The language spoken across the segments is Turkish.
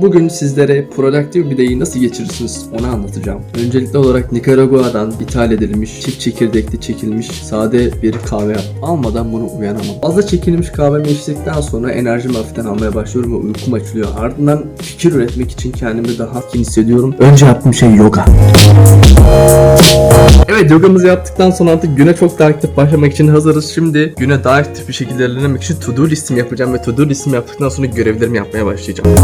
Bugün sizlere productive bir dayı nasıl geçirirsiniz onu anlatacağım. Öncelikli olarak Nikaragua'dan ithal edilmiş, çift çekirdekli çekilmiş sade bir kahve almadan bunu uyanamam. Fazla çekilmiş kahvemi içtikten sonra enerjimi hafiften almaya başlıyorum ve uykum açılıyor. Ardından fikir üretmek için kendimi daha etkin hissediyorum. Önce yaptığım şey yoga. Evet yogamızı yaptıktan sonra artık güne çok daha aktif başlamak için hazırız. Şimdi güne daha aktif bir şekilde ilerlemek için to do listimi yapacağım ve to do listimi yaptıktan sonra görevlerimi yapmaya başlayacağım.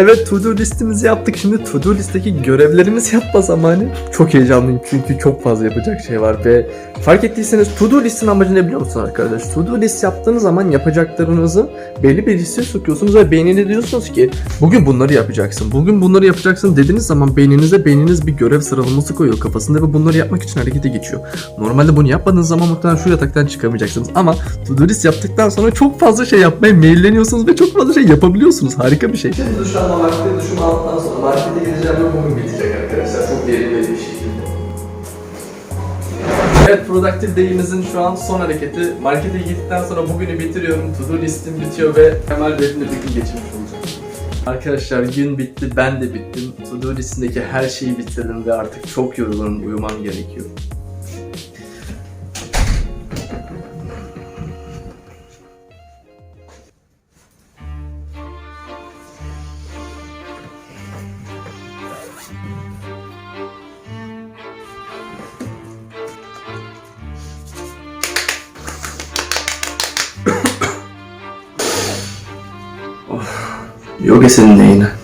Evet to do listimizi yaptık. Şimdi to do listeki görevlerimizi yapma zamanı. Çok heyecanlıyım çünkü çok fazla yapacak şey var ve fark ettiyseniz to do listin amacı ne biliyor musunuz arkadaşlar? To do list yaptığınız zaman yapacaklarınızı belli bir listeye sokuyorsunuz ve beynine diyorsunuz ki bugün bunları yapacaksın. Bugün bunları yapacaksın dediğiniz zaman beyninize beyniniz bir görev sıralaması koyuyor kafasında ve bunları yapmak için harekete geçiyor. Normalde bunu yapmadığınız zaman muhtemelen şu yataktan çıkamayacaksınız ama to do list yaptıktan sonra çok fazla şey yapmaya meyilleniyorsunuz ve çok fazla şey yapabiliyorsunuz. Harika bir şey. Şimdi duş alma vakti duşumu aldıktan sonra markete gideceğim ve bugün bitecek arkadaşlar. Çok verimli bir şekilde. Evet Productive Day'imizin şu an son hareketi. Markete gittikten sonra bugünü bitiriyorum. To do listim bitiyor ve Kemal verimli bir gün geçirmiş olacağım. Arkadaşlar gün bitti, ben de bittim. To do listindeki her şeyi bitirdim ve artık çok yorgunum, uyumam gerekiyor. Yo que es el nena.